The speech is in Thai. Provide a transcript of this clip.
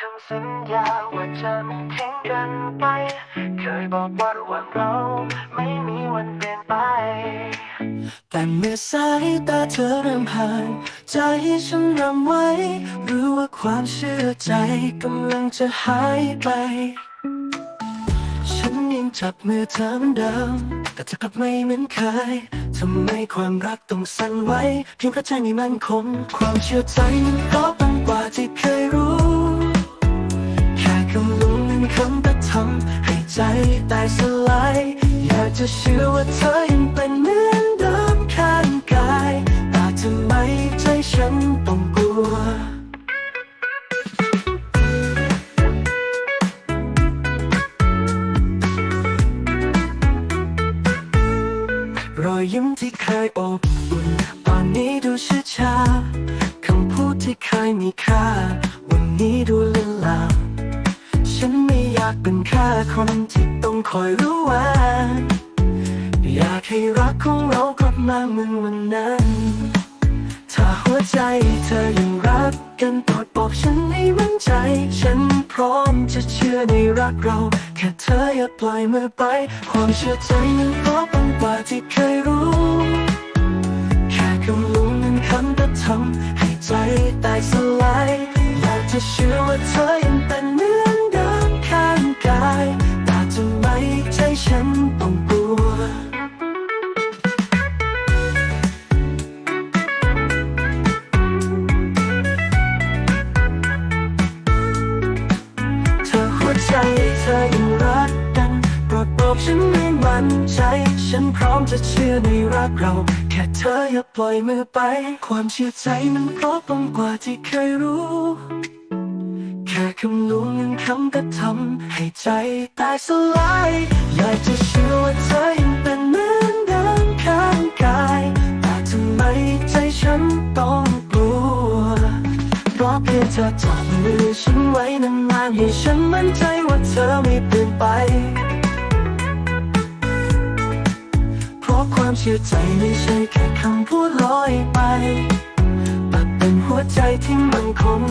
คำสัญญาว่าจะไม่ทิ้งกันไป เคยบอกว่าระหว่างเราไม่มีวันเปลี่ยนไป แต่เมื่อสายตาเธอเริ่มห่างใจฉันรำไว้ รู้ว่าความเชื่อใจกำลังจะหายไป ฉันยังจับมือเธอเหมือนเดิมแต่เธอกลับไม่เหมือนเคยทำไมความรักต้องสั่นไหวเพียงเพราะใจไม่มั่นคงความเชื่อใจมันก็ปังกว่าที่เคยรู้ คำก็ทำให้ใจแตกสลาย อยากจะเชื่อว่าเธอยังเป็นเหมือนเดิมข้างกายแต่ทำไมใจฉันต้องกลัวรอยยิ้มที่เคยอบอุ่นตอนนี้ดูช้าชาคำพูดที่เคยมีค่า วันนี้ดูาค่คนที่ต้องคอยรู้ว่า อยากให้รักของเรากลับมาเหมือนวันนั้น ถ้าหัวใจเธอยังรักกันโปรดบอกฉันให้มั่นใจ ฉันพร้อมจะเชื่อในรักเรา แค่เธออย่าปล่อยมือไป ความเชื่อใจมันก็ปังกว่าที่เคยรู้ แค่คำลุงนั้นคำก็ทำให้ใจแตกสลายอยากจะเชื่อว่าเธอ ธอยังรักกันโปรดบอกฉันให้มั่นใจ ฉันพร้อมจะเชื่อในรักเรา แค่เธออย่าปล่อยมือไป ความเชื่อใจมันเพราะตรงกว่าที่เคยรู้ แค่คำลวงหนึ่งคำก็ทำให้ใจตายสลาย อยากจะเชื่อว่าเธอยัง เพราะเพียงเธอจับมือฉันไว้นานๆให้ฉันมั่นใจว่าเธอไม่เปลี่ยนไป เพราะความเชื่อใจไม่ใช่แค่คำพูดลอยไป แต่เป็นหัวใจที่มั่นคง